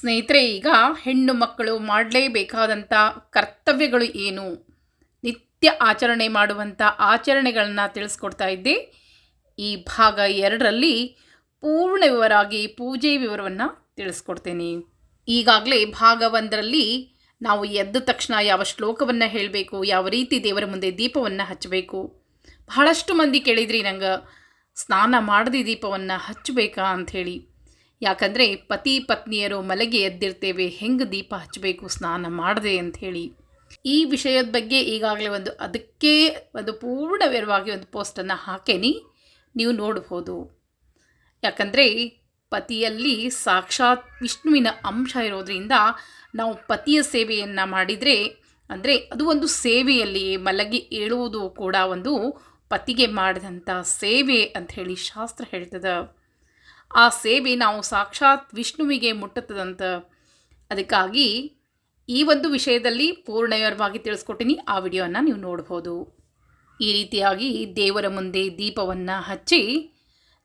ಸ್ನೇಹಿತರೆ, ಈಗ ಹೆಣ್ಣು ಮಕ್ಕಳು ಮಾಡಲೇಬೇಕಾದಂಥ ಕರ್ತವ್ಯಗಳು ಏನು? ನಿತ್ಯ ಆಚರಣೆ ಮಾಡುವಂಥ ಆಚರಣೆಗಳನ್ನು ತಿಳಿಸ್ಕೊಡ್ತಾ ಇದ್ದೆ. ಈ ಭಾಗ ಎರಡರಲ್ಲಿ ಪೂರ್ಣ ವಿವರವಾಗಿ ಪೂಜೆ ವಿವರವನ್ನು ತಿಳಿಸ್ಕೊಡ್ತೇನೆ. ಈಗಾಗಲೇ ಭಾಗ ಒಂದರಲ್ಲಿ ನಾವು ಎದ್ದ ತಕ್ಷಣ ಯಾವ ಶ್ಲೋಕವನ್ನು ಹೇಳಬೇಕು, ಯಾವ ರೀತಿ ದೇವರ ಮುಂದೆ ದೀಪವನ್ನು ಹಚ್ಚಬೇಕು? ಬಹಳಷ್ಟು ಮಂದಿ ಕೇಳಿದ್ರಿ ನಂಗೆ, ಸ್ನಾನ ಮಾಡದೆ ದೀಪವನ್ನು ಹಚ್ಚಬೇಕಾ ಅಂಥೇಳಿ. ಯಾಕಂದರೆ ಪತಿ ಪತ್ನಿಯರು ಮಲಗಿ ಎದ್ದಿರ್ತೇವೆ, ಹೆಂಗೆ ದೀಪ ಹಚ್ಚಬೇಕು, ಸ್ನಾನ ಮಾಡದೆ ಅಂಥೇಳಿ ಈ ವಿಷಯದ ಬಗ್ಗೆ ಈಗಾಗಲೇ ಒಂದು ಅದಕ್ಕೆ ಒಂದು ಪೂರ್ಣ ವಿವರವಾಗಿ ಒಂದು ಪೋಸ್ಟನ್ನು ಹಾಕೇನಿ, ನೀವು ನೋಡ್ಬೋದು. ಯಾಕಂದರೆ ಪತಿಯಲ್ಲಿ ಸಾಕ್ಷಾತ್ ವಿಷ್ಣುವಿನ ಅಂಶ ಇರೋದರಿಂದ ನಾವು ಪತಿಯ ಸೇವೆಯನ್ನು ಮಾಡಿದರೆ, ಅಂದರೆ ಅದು ಒಂದು ಸೇವೆಯಲ್ಲಿ ಮಲಗಿ ಏಳುವುದು ಕೂಡ ಒಂದು ಪತಿಗೆ ಮಾಡಿದಂಥ ಸೇವೆ ಅಂಥೇಳಿ ಶಾಸ್ತ್ರ ಹೇಳ್ತದೆ. ಆ ಸೇವೆ ನಾವು ಸಾಕ್ಷಾತ್ ವಿಷ್ಣುವಿಗೆ ಮುಟ್ಟುತ್ತದಂತ ಅದಕ್ಕಾಗಿ ಈ ಒಂದು ವಿಷಯದಲ್ಲಿ ಪೂರ್ಣಯರವಾಗಿ ತಿಳಿಸ್ಕೊಟ್ಟಿನಿ. ಆ ವಿಡಿಯೋನ ನೀವು ನೋಡ್ಬೋದು. ಈ ರೀತಿಯಾಗಿ ದೇವರ ಮುಂದೆ ದೀಪವನ್ನು ಹಚ್ಚಿ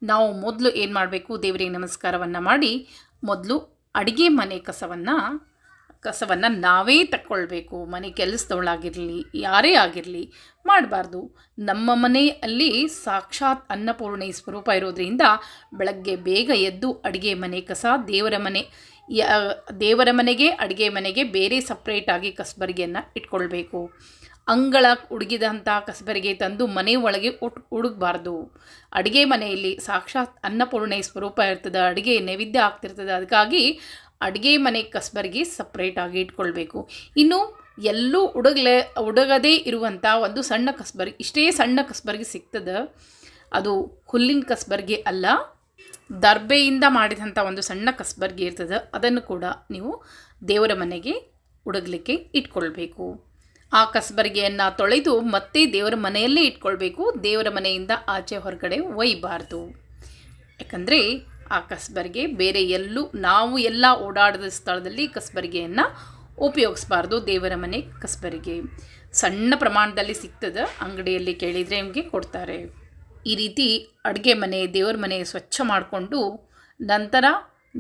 ನಾವು ಮೊದಲು ಏನು ಮಾಡಬೇಕು? ದೇವರಿಗೆ ನಮಸ್ಕಾರವನ್ನು ಮಾಡಿ ಮೊದಲು ಅಡುಗೆ ಮನೆ ಕಸವನ್ನು ಕಸವನ್ನು ನಾವೇ ತಕ್ಕೊಳ್ಬೇಕು, ಮನೆ ಕೆಲಸದವಳಾಗಿರಲಿ, ಯಾರೇ ಆಗಿರಲಿ, ಮಾಡಬಾರ್ದು. ನಮ್ಮ ಮನೆಯಲ್ಲಿ ಸಾಕ್ಷಾತ್ ಅನ್ನಪೂರ್ಣೆ ಸ್ವರೂಪ ಇರೋದರಿಂದ ಬೆಳಗ್ಗೆ ಬೇಗ ಎದ್ದು ಅಡುಗೆ ಮನೆ ಕಸ, ದೇವರ ಮನೆ ದೇವರ ಮನೆಗೆ, ಅಡುಗೆ ಮನೆಗೆ ಬೇರೆ ಸಪ್ರೇಟಾಗಿ ಕಸಬರಿಗೆಯನ್ನು ಇಟ್ಕೊಳ್ಬೇಕು. ಅಂಗಳ ಉಡುಗಿದಂಥ ಕಸಬರಿಗೆ ತಂದು ಮನೆ ಒಳಗೆ ಉಟ್, ಉಡುಗಬಾರ್ದು. ಅಡುಗೆ ಮನೆಯಲ್ಲಿ ಸಾಕ್ಷಾತ್ ಅನ್ನಪೂರ್ಣೆ ಸ್ವರೂಪ ಇರ್ತದೆ, ಅಡುಗೆ ನೈವೇದ್ಯ ಆಗ್ತಿರ್ತದೆ, ಅದಕ್ಕಾಗಿ ಅಡುಗೆ ಮನೆ ಕಸ್ಬರ್ಗೆ ಸಪ್ರೇಟಾಗಿ ಇಟ್ಕೊಳ್ಬೇಕು. ಇನ್ನು ಎಲ್ಲೂ ಉಡಗಲೆ, ಉಡಗದೇ ಇರುವಂಥ ಒಂದು ಸಣ್ಣ ಕಸ್ಬರ್, ಇಷ್ಟೇ ಸಣ್ಣ ಕಸ್ಬರ್ಗೆ ಸಿಗ್ತದೆ. ಅದು ಹುಲ್ಲಿನ ಕಸ್ಬರ್ಗೆ ಅಲ್ಲ, ದರ್ಬೆಯಿಂದ ಮಾಡಿದಂಥ ಒಂದು ಸಣ್ಣ ಕಸ್ಬರ್ಗೆ ಇರ್ತದೆ. ಅದನ್ನು ಕೂಡ ನೀವು ದೇವರ ಮನೆಗೆ ಉಡಗಲಿಕ್ಕೆ ಇಟ್ಕೊಳ್ಬೇಕು. ಆ ಕಸ್ಬರ್ಗೆಯನ್ನು ತೊಳೆದು ಮತ್ತೆ ದೇವರ ಮನೆಯಲ್ಲೇ ಇಟ್ಕೊಳ್ಬೇಕು. ದೇವರ ಮನೆಯಿಂದ ಆಚೆ ಹೊರಗಡೆ ಒಯ್ಯಬಾರ್ದು ಯಾಕಂದರೆ ಆ ಕಸಬರಿಗೆ. ಬೇರೆ ಎಲ್ಲೂ ನಾವು ಎಲ್ಲ ಓಡಾಡಿದ ಸ್ಥಳದಲ್ಲಿ ಕಸಬರಿಗೆಯನ್ನು ಉಪಯೋಗಿಸ್ಬಾರ್ದು ದೇವರ ಮನೆ ಕಸಬರಿಗೆ. ಸಣ್ಣ ಪ್ರಮಾಣದಲ್ಲಿ ಸಿಗ್ತದೆ, ಅಂಗಡಿಯಲ್ಲಿ ಕೇಳಿದರೆ ನಿಮಗೆ ಕೊಡ್ತಾರೆ. ಈ ರೀತಿ ಅಡುಗೆ ಮನೆ, ದೇವರ ಮನೆ ಸ್ವಚ್ಛ ಮಾಡಿಕೊಂಡು ನಂತರ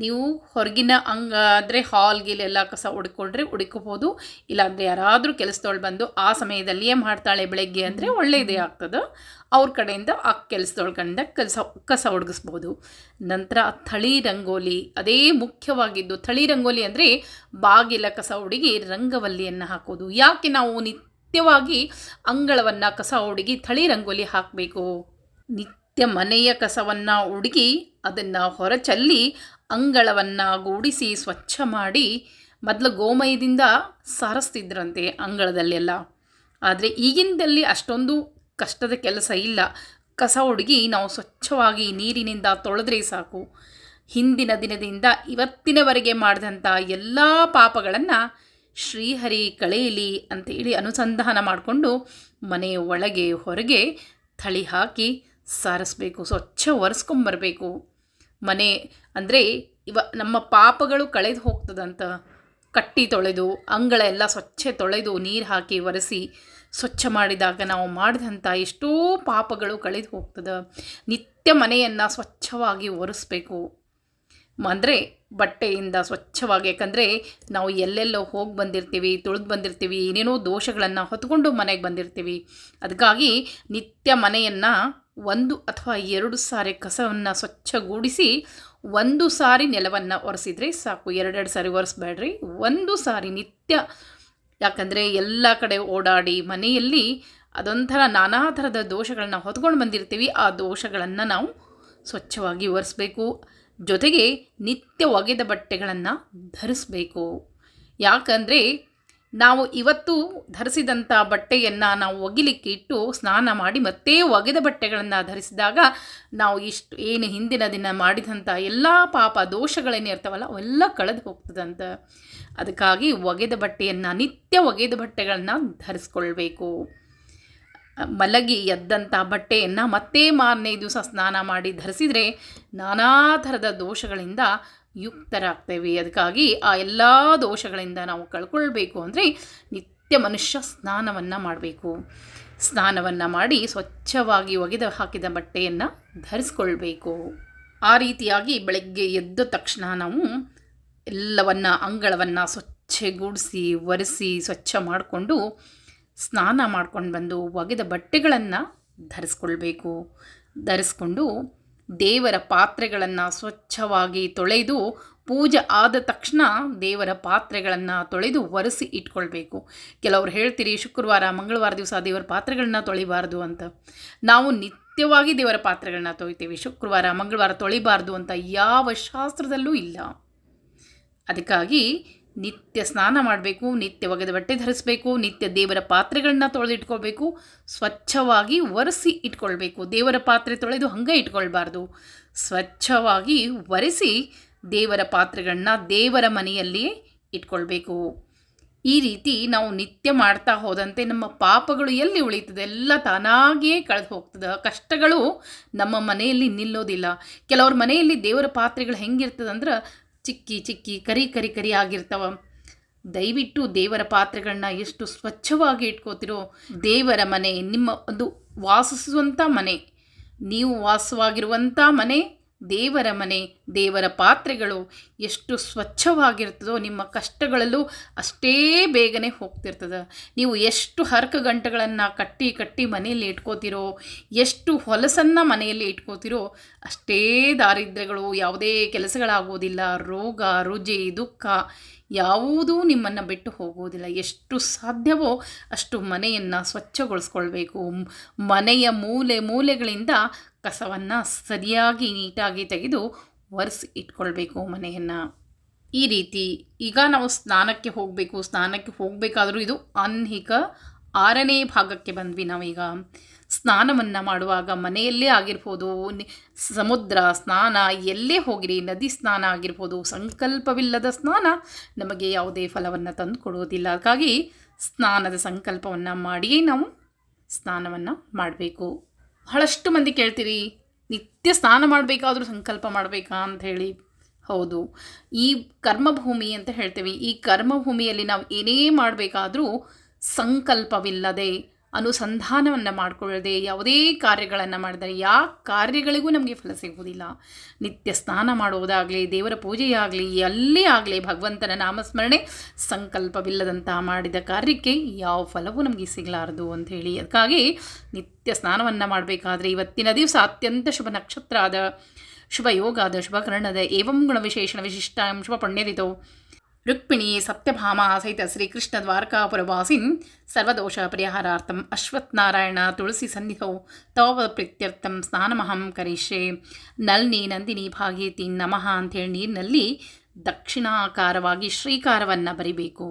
ನೀವು ಹೊರಗಿನ ಅಂಗ ಅಂದರೆ ಹಾಲ್ ಎಲ್ಲ ಕಸ ಹುಡ್ಕೊಂಡ್ರೆ ಹುಡುಕೋಬೋದು ಇಲ್ಲಾಂದರೆ ಯಾರಾದರೂ ಕೆಲಸದವಳು ಬಂದು ಆ ಸಮಯದಲ್ಲಿಯೇ ಮಾಡ್ತಾಳೆ ಬೆಳಗ್ಗೆ ಅಂದರೆ ಒಳ್ಳೆಯದೇ ಆಗ್ತದೆ. ಅವ್ರ ಕಡೆಯಿಂದ ಆ ಕೆಲಸದವಳ ಕಸ ಕಸ ಹುಡುಗಿಸ್ಬೋದು ನಂತರ ಥಳಿ ರಂಗೋಲಿ, ಅದೇ ಮುಖ್ಯವಾಗಿದ್ದು ಥಳಿ ರಂಗೋಲಿ ಅಂದರೆ ಬಾಗಿಲ ಕಸ ಹುಡುಗಿ ರಂಗವಲ್ಲಿಯನ್ನು ಹಾಕೋದು. ಯಾಕೆ ನಾವು ನಿತ್ಯವಾಗಿ ಅಂಗಳವನ್ನು ಕಸ ಹುಡುಗಿ ಥಳಿ ರಂಗೋಲಿ ಹಾಕಬೇಕು? ನಿತ್ಯ ಮನೆಯ ಕಸವನ್ನು ಹುಡುಗಿ ಅದನ್ನು ಹೊರಚಲ್ಲಿ ಅಂಗಳವನ್ನು ಗೂಡಿಸಿ ಸ್ವಚ್ಛ ಮಾಡಿ ಮೊದಲು ಗೋಮಯದಿಂದ ಸಾರಿಸ್ತಿದ್ರಂತೆ ಅಂಗಳದಲ್ಲೆಲ್ಲ. ಆದರೆ ಈಗಿನದಲ್ಲಿ ಅಷ್ಟೊಂದು ಕಷ್ಟದ ಕೆಲಸ ಇಲ್ಲ. ಕಸ ಹುಡುಗಿ ನಾವು ಸ್ವಚ್ಛವಾಗಿ ನೀರಿನಿಂದ ತೊಳೆದ್ರೆ ಸಾಕು. ಹಿಂದಿನ ದಿನದಿಂದ ಇವತ್ತಿನವರೆಗೆ ಮಾಡಿದಂಥ ಎಲ್ಲ ಪಾಪಗಳನ್ನು ಶ್ರೀಹರಿ ಕಳೆಯಲಿ ಅಂತೇಳಿ ಅನುಸಂಧಾನ ಮಾಡಿಕೊಂಡು ಮನೆಯ ಒಳಗೆ ಹೊರಗೆ ಥಳಿ ಹಾಕಿ ಸಾರಿಸ್ಬೇಕು, ಸ್ವಚ್ಛ ಒರೆಸ್ಕೊಂಬರ್ಬೇಕು. ಮನೆ ಅಂದರೆ ಇವ ನಮ್ಮ ಪಾಪಗಳು ಕಳೆದು ಹೋಗ್ತದಂತ. ಕಟ್ಟಿ ತೊಳೆದು, ಅಂಗಳ ಎಲ್ಲ ಸ್ವಚ್ಛ ತೊಳೆದು, ನೀರು ಹಾಕಿ ಒರೆಸಿ, ಸ್ವಚ್ಛ ಮಾಡಿದಾಗ ನಾವು ಮಾಡಿದಂಥ ಎಷ್ಟೋ ಪಾಪಗಳು ಕಳೆದು ಹೋಗ್ತದೆ. ನಿತ್ಯ ಮನೆಯನ್ನು ಸ್ವಚ್ಛವಾಗಿ ಒರೆಸ್ಬೇಕು. ಅಂದರೆ ಬಟ್ಟೆಯಿಂದ ಸ್ವಚ್ಛವಾಗಿ, ಯಾಕಂದರೆ ನಾವು ಎಲ್ಲೆಲ್ಲೋ ಹೋಗಿ ಬಂದಿರ್ತೀವಿ, ತುಳಿದು ಬಂದಿರ್ತೀವಿ, ಏನೇನೋ ದೋಷಗಳನ್ನು ಹೊತ್ಕೊಂಡು ಮನೆಗೆ ಬಂದಿರ್ತೀವಿ. ಅದಕ್ಕಾಗಿ ನಿತ್ಯ ಮನೆಯನ್ನು ಒಂದು ಅಥವಾ ಎರಡು ಸಾರಿ ಕಸವನ್ನು ಸ್ವಚ್ಛಗೂಡಿಸಿ ಒಂದು ಸಾರಿ ನೆಲವನ್ನು ಒರೆಸಿದರೆ ಸಾಕು. ಎರಡೆರಡು ಸಾರಿ ಒರೆಸ್ಬೇಡ್ರಿ. ಒಂದು ಸಾರಿ ನಿತ್ಯ. ಯಾಕಂದರೆ ಎಲ್ಲ ಕಡೆ ಓಡಾಡಿ ಮನೆಯಲ್ಲಿ ಅದೊಂಥರ ನಾನಾ ಥರದ ದೋಷಗಳನ್ನ ಹೊತ್ಕೊಂಡು ಬಂದಿರ್ತೀವಿ. ಆ ದೋಷಗಳನ್ನು ನಾವು ಸ್ವಚ್ಛವಾಗಿ ಒರೆಸ್ಬೇಕು. ಜೊತೆಗೆ ನಿತ್ಯ ಒಗೆದ ಬಟ್ಟೆಗಳನ್ನು ಧರಿಸ್ಬೇಕು. ಯಾಕಂದರೆ ನಾವು ಇವತ್ತು ಧರಿಸಿದಂಥ ಬಟ್ಟೆಯನ್ನು ನಾವು ಒಗಿಲಿಕ್ಕೆ ಇಟ್ಟು ಸ್ನಾನ ಮಾಡಿ ಮತ್ತೆ ಒಗೆದ ಬಟ್ಟೆಗಳನ್ನು ಧರಿಸಿದಾಗ ನಾವು ಇಷ್ಟು ಏನು ಹಿಂದಿನ ದಿನ ಮಾಡಿದಂಥ ಎಲ್ಲ ಪಾಪ ದೋಷಗಳೇನೇ ಇರ್ತಾವಲ್ಲ ಅವೆಲ್ಲ ಕಳೆದು ಹೋಗ್ತದಂತ. ಅದಕ್ಕಾಗಿ ಒಗೆದ ಬಟ್ಟೆಯನ್ನು, ನಿತ್ಯ ಒಗೆದ ಬಟ್ಟೆಗಳನ್ನು ಧರಿಸ್ಕೊಳ್ಬೇಕು. ಮಲಗಿ ಎದ್ದಂಥ ಬಟ್ಟೆಯನ್ನು ಮತ್ತೆ ಮಾರನೇ ದಿವಸ ಸ್ನಾನ ಮಾಡಿ ಧರಿಸಿದರೆ ನಾನಾ ಥರದ ದೋಷಗಳಿಂದ ಯುಕ್ತರಾಗ್ತೇವೆ. ಅದಕ್ಕಾಗಿ ಆ ಎಲ್ಲ ದೋಷಗಳಿಂದ ನಾವು ಕಳ್ಕೊಳ್ಬೇಕು ಅಂದರೆ ನಿತ್ಯ ಮನುಷ್ಯ ಸ್ನಾನವನ್ನು ಮಾಡಬೇಕು. ಸ್ನಾನವನ್ನು ಮಾಡಿ ಸ್ವಚ್ಛವಾಗಿ ಒಗೆದು ಹಾಕಿದ ಬಟ್ಟೆಯನ್ನು ಧರಿಸ್ಕೊಳ್ಬೇಕು. ಆ ರೀತಿಯಾಗಿ ಬೆಳಗ್ಗೆ ಎದ್ದ ತಕ್ಷಣ ನಾವು ಎಲ್ಲವನ್ನು, ಅಂಗಳವನ್ನು ಸ್ವಚ್ಛಗೂಡಿಸಿ ಒರೆಸಿ, ಸ್ವಚ್ಛ ಮಾಡಿಕೊಂಡು ಸ್ನಾನ ಮಾಡ್ಕೊಂಡು ಬಂದು ಒಗೆದ ಬಟ್ಟೆಗಳನ್ನು ಧರಿಸ್ಕೊಳ್ಬೇಕು. ಧರಿಸ್ಕೊಂಡು ದೇವರ ಪಾತ್ರೆಗಳನ್ನು ಸ್ವಚ್ಛವಾಗಿ ತೊಳೆದು ಪೂಜೆ ಆದ ತಕ್ಷಣ ದೇವರ ಪಾತ್ರೆಗಳನ್ನು ತೊಳೆದು ಒರೆಸಿ ಇಟ್ಕೊಳ್ಬೇಕು. ಕೆಲವರು ಹೇಳ್ತೀರಿ, ಶುಕ್ರವಾರ, ಮಂಗಳವಾರ ದಿವಸ ದೇವರ ಪಾತ್ರೆಗಳನ್ನ ತೊಳಿಬಾರ್ದು ಅಂತ. ನಾವು ನಿತ್ಯವಾಗಿ ದೇವರ ಪಾತ್ರೆಗಳನ್ನ ತೊಳಿತೀವಿ. ಶುಕ್ರವಾರ, ಮಂಗಳವಾರ ತೊಳಿಬಾರ್ದು ಅಂತ ಯಾವ ಶಾಸ್ತ್ರದಲ್ಲೂ ಇಲ್ಲ. ಅದಕ್ಕಾಗಿ ನಿತ್ಯ ಸ್ನಾನ ಮಾಡಬೇಕು, ನಿತ್ಯ ಒಗೆದ ಬಟ್ಟೆ ಧರಿಸಬೇಕು, ನಿತ್ಯ ದೇವರ ಪಾತ್ರೆಗಳನ್ನ ತೊಳೆದಿಟ್ಕೊಳ್ಬೇಕು, ಸ್ವಚ್ಛವಾಗಿ ಒರೆಸಿ ಇಟ್ಕೊಳ್ಬೇಕು. ದೇವರ ಪಾತ್ರೆ ತೊಳೆದು ಹಂಗೆ ಇಟ್ಕೊಳ್ಬಾರ್ದು. ಸ್ವಚ್ಛವಾಗಿ ಒರೆಸಿ ದೇವರ ಪಾತ್ರೆಗಳನ್ನ ದೇವರ ಮನೆಯಲ್ಲಿಯೇ ಇಟ್ಕೊಳ್ಬೇಕು. ಈ ರೀತಿ ನಾವು ನಿತ್ಯ ಮಾಡ್ತಾ ಹೋದಂತೆ ನಮ್ಮ ಪಾಪಗಳು ಎಲ್ಲಿ ಉಳಿತದೆ ಎಲ್ಲ ತಾನಾಗಿಯೇ ಕಳೆದು ಹೋಗ್ತದೆ. ಕಷ್ಟಗಳು ನಮ್ಮ ಮನೆಯಲ್ಲಿ ನಿಲ್ಲೋದಿಲ್ಲ. ಕೆಲವ್ರ ಮನೆಯಲ್ಲಿ ದೇವರ ಪಾತ್ರೆಗಳು ಹೆಂಗಿರ್ತದಂದ್ರೆ ಚಿಕ್ಕಿ ಚಿಕ್ಕಿ ಕರಿ ಕರಿ ಕರಿ ಆಗಿರ್ತಾವ. ದಯವಿಟ್ಟು ದೇವರ ಪಾತ್ರೆಗಳನ್ನ ಎಷ್ಟು ಸ್ವಚ್ಛವಾಗಿ ಇಟ್ಕೋತಿರೋ ದೇವರ ಮನೆ, ನಿಮ್ಮ ಒಂದು ವಾಸಿಸುವಂಥ ಮನೆ, ನೀವು ವಾಸವಾಗಿರುವಂಥ ಮನೆ ದೇವರ ಮನೆ, ದೇವರ ಪಾತ್ರೆಗಳು ಎಷ್ಟು ಸ್ವಚ್ಛವಾಗಿರ್ತದೋ, ನಿಮ್ಮ ಕಷ್ಟಗಳಲ್ಲೂ ಅಷ್ಟೇ ಬೇಗನೆ ಹೋಗ್ತಿರ್ತದೆ. ನೀವು ಎಷ್ಟು ಹರಕ ಗಂಟೆಗಳನ್ನು ಕಟ್ಟಿ ಕಟ್ಟಿ ಮನೆಯಲ್ಲಿ ಇಟ್ಕೋತಿರೋ, ಎಷ್ಟು ಹೊಲಸನ್ನು ಮನೆಯಲ್ಲಿ ಇಟ್ಕೋತಿರೋ, ಅಷ್ಟೇ ದಾರಿದ್ರ್ಯಗಳು, ಯಾವುದೇ ಕೆಲಸಗಳಾಗೋದಿಲ್ಲ. ರೋಗ, ರುಜಿ, ದುಃಖ ಯಾವುದೂ ನಿಮ್ಮನ್ನು ಬಿಟ್ಟು ಹೋಗುವುದಿಲ್ಲ. ಎಷ್ಟು ಸಾಧ್ಯವೋ ಅಷ್ಟು ಮನೆಯನ್ನು ಸ್ವಚ್ಛಗೊಳಿಸ್ಕೊಳ್ಬೇಕು. ಮನೆಯ ಮೂಲೆ ಮೂಲೆಗಳಿಂದ ಕಸವನ್ನು ಸರಿಯಾಗಿ ನೀಟಾಗಿ ತೆಗೆದು ಒರೆಸಿ ಇಟ್ಕೊಳ್ಬೇಕು ಮನೆಯನ್ನು. ಈ ರೀತಿ ಈಗ ನಾವು ಸ್ನಾನಕ್ಕೆ ಹೋಗಬೇಕು. ಸ್ನಾನಕ್ಕೆ ಹೋಗಬೇಕಾದರೂ ಇದು ಆನ್ಹಿಕ ಆರನೇ ಭಾಗಕ್ಕೆ ಬಂದ್ವಿ ನಾವೀಗ. ಸ್ನಾನವನ್ನು ಮಾಡುವಾಗ ಮನೆಯಲ್ಲೇ ಆಗಿರ್ಬೋದು ಸಮುದ್ರ ಸ್ನಾನ, ಎಲ್ಲೇ ಹೋಗಿರಿ, ನದಿ ಸ್ನಾನ ಆಗಿರ್ಬೋದು, ಸಂಕಲ್ಪವಿಲ್ಲದ ಸ್ನಾನ ನಮಗೆ ಯಾವುದೇ ಫಲವನ್ನು ತಂದು ಕೊಡುವುದಿಲ್ಲ ಹಾಗಾಗಿ ಸ್ನಾನದ ಸಂಕಲ್ಪವನ್ನು ಮಾಡಿಯೇ ನಾವು ಸ್ನಾನವನ್ನು ಮಾಡಬೇಕು. ಬಹಳಷ್ಟು ಮಂದಿ ಕೇಳ್ತೀರಿ, ನಿತ್ಯ ಸ್ನಾನ ಮಾಡಬೇಕಾದ್ರೂ ಸಂಕಲ್ಪ ಮಾಡಬೇಕಾ ಅಂತ ಹೇಳಿ? ಹೌದು. ಈ ಕರ್ಮಭೂಮಿ ಅಂತ ಹೇಳ್ತೀವಿ. ಈ ಕರ್ಮಭೂಮಿಯಲ್ಲಿ ನಾವು ಏನೇ ಮಾಡಬೇಕಾದರೂ ಸಂಕಲ್ಪವಿಲ್ಲದೆ ಅನುಸಂಧಾನವನ್ನು ಮಾಡಿಕೊಳ್ಳದೆ ಯಾವುದೇ ಕಾರ್ಯಗಳನ್ನು ಮಾಡಿದರೆ ಯಾವ ಕಾರ್ಯಗಳಿಗೂ ನಮಗೆ ಫಲ ಸಿಗುವುದಿಲ್ಲ. ನಿತ್ಯ ಸ್ನಾನ ಮಾಡುವುದಾಗಲಿ, ದೇವರ ಪೂಜೆಯಾಗಲಿ, ಎಲ್ಲೇ ಆಗಲಿ ಭಗವಂತನ ನಾಮಸ್ಮರಣೆ ಸಂಕಲ್ಪವಿಲ್ಲದಂತಹ ಮಾಡಿದ ಕಾರ್ಯಕ್ಕೆ ಯಾವ ಫಲವೂ ನಮಗೆ ಸಿಗಲಾರದು ಅಂತ ಹೇಳಿ. ಅದಕ್ಕಾಗಿ ನಿತ್ಯ ಸ್ನಾನವನ್ನು ಮಾಡಬೇಕಾದ್ರೆ ಇವತ್ತಿನ ದಿವಸ ಅತ್ಯಂತ ಶುಭ ನಕ್ಷತ್ರ ಆದ ಶುಭ ಯೋಗ ಆದ ಶುಭಕರ್ಣದ ಏವಂ ಗುಣವಿಶೇಷಣ ವಿಶಿಷ್ಟ ಶುಭ ಪುಣ್ಯದಿತೋ ರುಕ್ಮಿಣಿ ಸತ್ಯಭಾಮ ಸಹಿತ ಶ್ರೀಕೃಷ್ಣ ದ್ವಾರಕಾಪುರವಾಸಿನ್ ಸರ್ವದೋಷ ಪರಿಹಾರಾರ್ಥಂ ಅಶ್ವತ್ಥನಾರಾಯಣ ತುಳಸಿ ಸನ್ನಿಧೌ ತವ ಪ್ರೀತ್ಯರ್ಥಂ ಸ್ನಾನಮಹಂ ಕರಿಷ್ಯೆ. ನಲ್ನಿ ನಂದಿನಿ ಭಾಗೀತಿ ನಮಃ ಅಂಥೇಳಿ ನೀರಿನಲ್ಲಿ ದಕ್ಷಿಣಾಕಾರವಾಗಿ ಶ್ರೀಕಾರವನ್ನು ಬರಿಬೇಕು.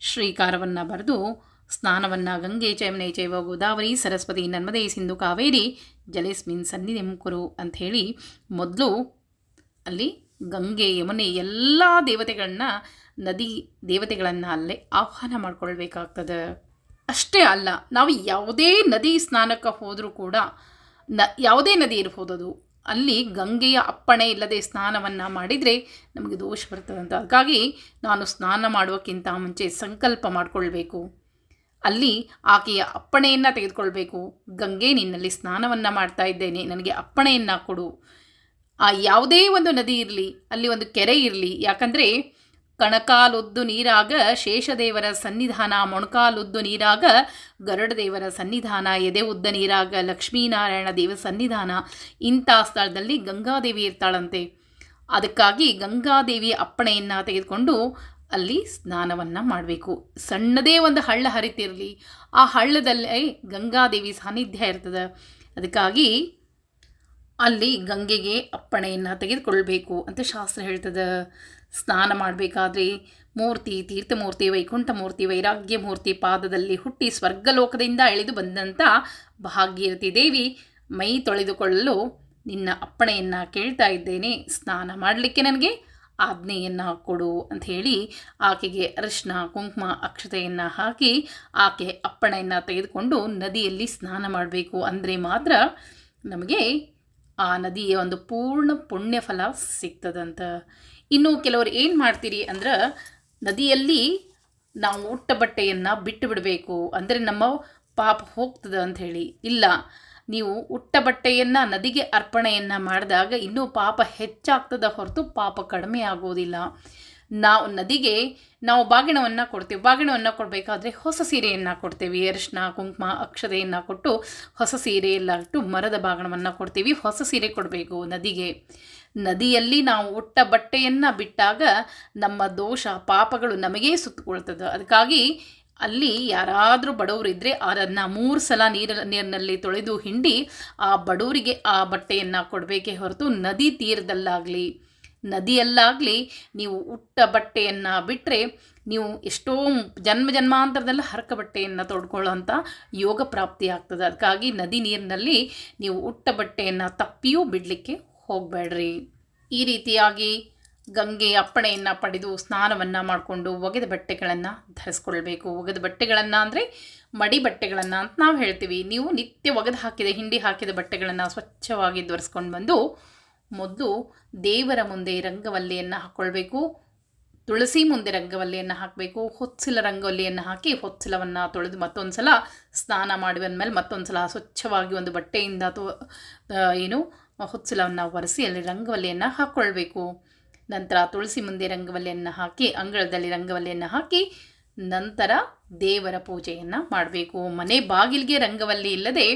ಶ್ರೀಕಾರವನ್ನು ಬರೆದು ಸ್ನಾನವನ್ನು ಗಂಗೆ ಚೈಮನೆ ಚೈವ ಗೋದಾವರಿ ಸರಸ್ವತಿ ನರ್ಮದೆ ಸಿಂಧು ಕಾವೇರಿ ಜಲೇಸ್ಮಿನ್ ಸನ್ನಿಧಿಂ ಕುರು ಅಂಥೇಳಿ ಮೊದಲು ಅಲ್ಲಿ ಗಂಗೆ, ಯಮುನೆ ಎಲ್ಲ ದೇವತೆಗಳನ್ನ, ನದಿ ದೇವತೆಗಳನ್ನು ಅಲ್ಲೇ ಆಹ್ವಾನ ಮಾಡ್ಕೊಳ್ಬೇಕಾಗ್ತದೆ. ಅಷ್ಟೇ ಅಲ್ಲ, ನಾವು ಯಾವುದೇ ನದಿ ಸ್ನಾನಕ್ಕೆ ಹೋದರೂ ಕೂಡ, ನ, ಯಾವುದೇ ನದಿ ಇರ್ಬೋದು ಅದು ಅಲ್ಲಿ ಗಂಗೆಯ ಅಪ್ಪಣೆ ಇಲ್ಲದೆ ಸ್ನಾನವನ್ನು ಮಾಡಿದರೆ ನಮಗೆ ದೋಷ ಬರ್ತದೆ ಅಂತ. ಅದಕ್ಕಾಗಿ ನಾನು ಸ್ನಾನ ಮಾಡುವಕ್ಕಿಂತ ಮುಂಚೆ ಸಂಕಲ್ಪ ಮಾಡಿಕೊಳ್ಬೇಕು. ಅಲ್ಲಿ ಆಕೆಯ ಅಪ್ಪಣೆಯನ್ನು ತೆಗೆದುಕೊಳ್ಬೇಕು. ಗಂಗೆ, ನಿನ್ನಲ್ಲಿ ಸ್ನಾನವನ್ನು ಮಾಡ್ತಾ ಇದ್ದೇನೆ, ನನಗೆ ಅಪ್ಪಣೆಯನ್ನು ಕೊಡು. ಆ ಯಾವುದೇ ಒಂದು ನದಿ ಇರಲಿ, ಅಲ್ಲಿ ಒಂದು ಕೆರೆ ಇರಲಿ, ಯಾಕಂದರೆ ಕಣಕಾಲೊದ್ದು ನೀರಾಗ ಶೇಷದೇವರ ಸನ್ನಿಧಾನ, ಮೊಣಕಾಲೊದ್ದು ನೀರಾಗ ಗರುಡದೇವರ ಸನ್ನಿಧಾನ ಎದೆ ಉದ್ದ ನೀರಾಗ ಲಕ್ಷ್ಮೀನಾರಾಯಣ ದೇವ ಸನ್ನಿಧಾನ, ಇಂಥ ಸ್ಥಳದಲ್ಲಿ ಗಂಗಾದೇವಿ ಇರ್ತಾಳಂತೆ. ಅದಕ್ಕಾಗಿ ಗಂಗಾದೇವಿ ಅಪ್ಪಣೆಯನ್ನು ತೆಗೆದುಕೊಂಡು ಅಲ್ಲಿ ಸ್ನಾನವನ್ನು ಮಾಡಬೇಕು. ಸಣ್ಣದೇ ಒಂದು ಹಳ್ಳ ಹರಿತಿರಲಿ, ಆ ಹಳ್ಳದಲ್ಲೇ ಗಂಗಾದೇವಿ ಸಾನ್ನಿಧ್ಯ ಇರ್ತದೆ. ಅದಕ್ಕಾಗಿ ಅಲ್ಲಿ ಗಂಗೆಗೆ ಅಪ್ಪಣೆಯನ್ನು ತೆಗೆದುಕೊಳ್ಬೇಕು ಅಂತ ಶಾಸ್ತ್ರ ಹೇಳ್ತದ. ಸ್ನಾನ ಮಾಡಬೇಕಾದ್ರೆ ಮೂರ್ತಿ, ತೀರ್ಥಮೂರ್ತಿ ವೈಕುಂಠ ಮೂರ್ತಿ ವೈರಾಗ್ಯ ಮೂರ್ತಿ ಪಾದದಲ್ಲಿ ಹುಟ್ಟಿ ಸ್ವರ್ಗಲೋಕದಿಂದ ಎಳೆದು ಬಂದಂಥ ಭಾಗ್ಯರತಿ ದೇವಿ ಮೈ ತೊಳೆದುಕೊಳ್ಳಲು ನಿನ್ನ ಅಪ್ಪಣೆಯನ್ನು ಕೇಳ್ತಾ ಇದ್ದೇನೆ. ಸ್ನಾನ ಮಾಡಲಿಕ್ಕೆ ನನಗೆ ಆಜ್ಞೆಯನ್ನು ಕೊಡು ಅಂತ ಹೇಳಿ ಆಕೆಗೆ ಅರಿಶಿನ ಕುಂಕುಮ, ಅಕ್ಷತೆಯನ್ನು ಹಾಕಿ ಆಕೆ ಅಪ್ಪಣೆಯನ್ನು ತೆಗೆದುಕೊಂಡು ನದಿಯಲ್ಲಿ ಸ್ನಾನ ಮಾಡಬೇಕು. ಅಂದರೆ ಮಾತ್ರ ನಮಗೆ ಆ ನದಿಯ ಒಂದು ಪೂರ್ಣ ಪುಣ್ಯ ಫಲ ಸಿಗ್ತದಂತ. ಇನ್ನು ಕೆಲವರು ಏನು ಮಾಡ್ತೀರಿ ಅಂದ್ರೆ, ನದಿಯಲ್ಲಿ ನಾವು ಉಟ್ಟ ಬಟ್ಟೆಯನ್ನು ಬಿಟ್ಟು ಬಿಡಬೇಕು. ಅಂದರೆ ನಮ್ಮ ಪಾಪ ಹೋಗ್ತದೆ ಹೇಳಿ. ಇಲ್ಲ, ನೀವು ಉಟ್ಟ ಬಟ್ಟೆಯನ್ನು, ನದಿಗೆ ಅರ್ಪಣೆಯನ್ನು ಮಾಡಿದಾಗ ಇನ್ನೂ ಪಾಪ ಹೆಚ್ಚಾಗ್ತದ ಹೊರತು ಪಾಪ ಕಡಿಮೆ ಆಗೋದಿಲ್ಲ. ನಾವು ನದಿಗೆ ನಾವು ಬಾಗಿಣವನ್ನು ಕೊಡ್ತೀವಿ. ಬಾಗಿಣವನ್ನು ಕೊಡಬೇಕಾದ್ರೆ ಹೊಸ ಸೀರೆಯನ್ನು ಕೊಡ್ತೀವಿ. ಅರಿಶಿನ ಕುಂಕುಮ, ಅಕ್ಷತೆಯನ್ನು ಕೊಟ್ಟು ಹೊಸ ಸೀರೆ ಮರದ ಬಾಗಿಣವನ್ನು ಕೊಡ್ತೀವಿ. ಹೊಸ ಸೀರೆ ಕೊಡಬೇಕು ನದಿಗೆ. ನದಿಯಲ್ಲಿ ನಾವು ಉಟ್ಟ ಬಟ್ಟೆಯನ್ನು ಬಿಟ್ಟಾಗ ನಮ್ಮ ದೋಷ, ಪಾಪಗಳು ನಮಗೇ ಸುತ್ತಕೊಳ್ತದೆ. ಅದಕ್ಕಾಗಿ ಅಲ್ಲಿ ಯಾರಾದರೂ ಬಡವರಿದ್ದರೆ ಅದನ್ನು ಮೂರು ಸಲ ನೀರ, ನೀರಿನಲ್ಲಿ ತೊಳೆದು ಹಿಂಡಿ ಆ ಬಡವರಿಗೆ ಆ ಬಟ್ಟೆಯನ್ನು ಕೊಡಬೇಕೇ ಹೊರತು ನದಿ ತೀರದಲ್ಲಾಗಲಿ. ನದಿಯಲ್ಲಾಗಲಿ ನೀವು ಉಟ್ಟ ಬಟ್ಟೆಯನ್ನು ಬಿಟ್ಟರೆ ನೀವು ಎಷ್ಟೋ ಜನ್ಮ ಜನ್ಮಾಂತರದಲ್ಲಿ ಹರಕ ಬಟ್ಟೆಯನ್ನು ತೊಡ್ಕೊಳ್ಳೋಂಥ ಯೋಗ ಪ್ರಾಪ್ತಿ ಆಗ್ತದೆ. ಅದಕ್ಕಾಗಿ ನದಿ ನೀರಿನಲ್ಲಿ ನೀವು ಉಟ್ಟ ಬಟ್ಟೆಯನ್ನು ತಪ್ಪಿಯೂ ಬಿಡಲಿಕ್ಕೆ ಹೋಗಬೇಡ್ರಿ. ಈ ರೀತಿಯಾಗಿ ಗಂಗೆ ಅಪ್ಪಣೆಯನ್ನು ಪಡೆದು ಸ್ನಾನವನ್ನು ಮಾಡಿಕೊಂಡು ಒಗೆದ ಬಟ್ಟೆಗಳನ್ನು ಧರಿಸ್ಕೊಳ್ಬೇಕು. ಒಗೆದ ಬಟ್ಟೆಗಳನ್ನು ಅಂದರೆ ಮಡಿ ಬಟ್ಟೆಗಳನ್ನು ಅಂತ ನಾವು ಹೇಳ್ತೀವಿ. ನೀವು ನಿತ್ಯ ಒಗೆದು ಹಾಕಿದ, ಹಿಂಡಿ ಹಾಕಿದ ಬಟ್ಟೆಗಳನ್ನು ಸ್ವಚ್ಛವಾಗಿ ಧರಿಸ್ಕೊಂಡು ಬಂದು ಮೊದಲು ದೇವರ ಮುಂದೆ ರಂಗವಲ್ಲಿಯನ್ನು ಹಾಕ್ಕೊಳ್ಬೇಕು ತುಳಸಿ ಮುಂದೆ ರಂಗವಲ್ಲಿಯನ್ನು ಹಾಕಬೇಕು, ಹೊತ್ಸಿಲ ರಂಗವಲ್ಲಿಯನ್ನು ಹಾಕಿ ಹೊತ್ಸಿಲವನ್ನು ತೊಳೆದು ಮತ್ತೊಂದು ಸಲ ಸ್ನಾನ ಮಾಡಿ ಬಂದಮೇಲೆ ಮತ್ತೊಂದು ಸಲ ಸ್ವಚ್ಛವಾಗಿ ಒಂದು ಬಟ್ಟೆಯಿಂದ ಅಥವಾ ಏನು, ಹೊತ್ಸಿಲವನ್ನು ಒರೆಸಿ ಅಲ್ಲಿ ರಂಗವಲ್ಲಿಯನ್ನು ಹಾಕ್ಕೊಳ್ಬೇಕು ನಂತರ ತುಳಸಿ ಮುಂದೆ ರಂಗವಲ್ಲಿಯನ್ನು ಹಾಕಿ, ಅಂಗಳದಲ್ಲಿ ರಂಗವಲ್ಲಿಯನ್ನು ಹಾಕಿ ನಂತರ ದೇವರ ಪೂಜೆಯನ್ನು ಮಾಡಬೇಕು. ಮನೆ ಬಾಗಿಲಿಗೆ ರಂಗವಲ್ಲಿ ಇಲ್ಲದೆ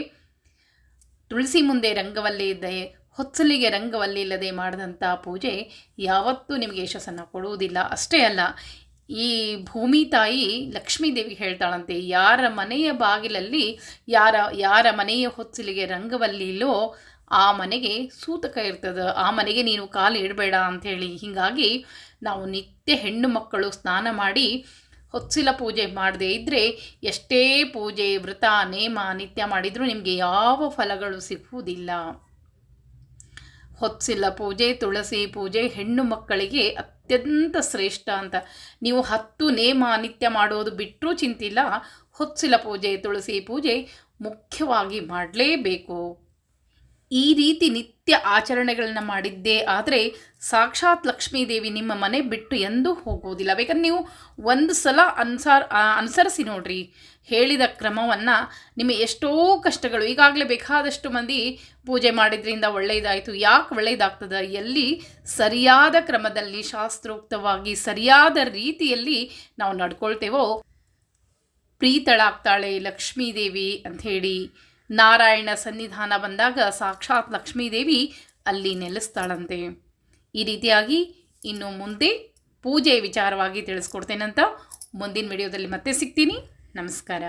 ತುಳಸಿ ಮುಂದೆ ರಂಗವಲ್ಲಿ ಇದೆ ಹೊಚ್ಚಲಿಗೆ ರಂಗವಲ್ಲಿಲ್ಲದೆ ಮಾಡಿದಂಥ ಪೂಜೆ ಯಾವತ್ತೂ ನಿಮಗೆ ಯಶಸ್ಸನ್ನು ಕೊಡುವುದಿಲ್ಲ. ಅಷ್ಟೇ ಅಲ್ಲ, ಈ ಭೂಮಿ ತಾಯಿ ಲಕ್ಷ್ಮೀದೇವಿ ಹೇಳ್ತಾಳಂತೆ, ಯಾರ ಮನೆಯ ಬಾಗಿಲಲ್ಲಿ ಯಾರ ಯಾರ ಮನೆಯ ಹೊತ್ತಲಿಗೆ ರಂಗವಲ್ಲಿ ಇಲ್ಲೋ ಆ ಮನೆಗೆ ಸೂತಕ ಇರ್ತದೆ. ಆ ಮನೆಗೆ ನೀನು ಕಾಲು ಇಡಬೇಡ ಅಂಥೇಳಿ. ಹೀಗಾಗಿ ನಾವು ನಿತ್ಯ ಹೆಣ್ಣು ಮಕ್ಕಳು ಸ್ನಾನ ಮಾಡಿ ಹೊಚ್ಚಿಲ ಪೂಜೆ ಮಾಡದೇ ಇದ್ದರೆ ಎಷ್ಟೇ ಪೂಜೆ, ವ್ರತ, ನೇಮ, ನಿತ್ಯ ಮಾಡಿದರೂ ನಿಮಗೆ ಯಾವ ಫಲಗಳು ಸಿಗುವುದಿಲ್ಲ. ಹೊಚ್ಚಿಲ ಪೂಜೆ ತುಳಸಿ, ಪೂಜೆ ಹೆಣ್ಣು ಮಕ್ಕಳಿಗೆ ಅತ್ಯಂತ ಶ್ರೇಷ್ಠ ಅಂತ. ನೀವು ಹತ್ತು ನೇಮ ನಿತ್ಯ ಮಾಡೋದು ಬಿಟ್ಟರೂ ಚಿಂತಿಲ್ಲ. ಹೊತ್ಸಿಲ ಪೂಜೆ, ತುಳಸಿ ಪೂಜೆ ಮುಖ್ಯವಾಗಿ ಮಾಡಲೇಬೇಕು. ಈ ರೀತಿ ನಿತ್ಯ ಆಚರಣೆಗಳನ್ನ ಮಾಡಿದ್ದೇ ಆದರೆ ಸಾಕ್ಷಾತ್ ಲಕ್ಷ್ಮೀದೇವಿ ನಿಮ್ಮ ಮನೆ ಬಿಟ್ಟು ಎಂದೂ ಹೋಗುವುದಿಲ್ಲ ಬೇಕಂದ್ರೆ ನೀವು ಒಂದು ಸಲ ಅನುಸಾರ ಅನುಸರಿಸಿ ನೋಡ್ರಿ. ಹೇಳಿದ ಕ್ರಮವನ್ನು ನಿಮ್ಮ ಎಷ್ಟೋ ಕಷ್ಟಗಳು, ಈಗಾಗಲೇ ಬೇಕಾದಷ್ಟು ಮಂದಿ ಪೂಜೆ ಮಾಡಿದ್ರಿಂದ ಒಳ್ಳೆಯದಾಯಿತು ಯಾಕೆ ಒಳ್ಳೆಯದಾಗ್ತದೆ ಎಲ್ಲಿ ಸರಿಯಾದ ಕ್ರಮದಲ್ಲಿ, ಶಾಸ್ತ್ರೋಕ್ತವಾಗಿ ಸರಿಯಾದ ರೀತಿಯಲ್ಲಿ ನಾವು ನಡ್ಕೊಳ್ತೇವೋ, ಪ್ರೀತಳಾಗ್ತಾಳೆ ಲಕ್ಷ್ಮೀದೇವಿ ಅಂಥೇಳಿ ನಾರಾಯಣ ಸನ್ನಿಧಾನ ಬಂದಾಗ ಸಾಕ್ಷಾತ್ ಲಕ್ಷ್ಮೀದೇವಿ ಅಲ್ಲಿ ನೆಲೆಸ್ತಾಳಂತೆ. ಈ ರೀತಿಯಾಗಿ ಇನ್ನು ಮುಂದೆ ಪೂಜೆ ವಿಚಾರವಾಗಿ ತಿಳಿಸ್ಕೊಡ್ತೇನಂತ ಮುಂದಿನ ವಿಡಿಯೋದಲ್ಲಿ ಮತ್ತೆ ಸಿಗ್ತೀನಿ. ನಮಸ್ಕಾರ.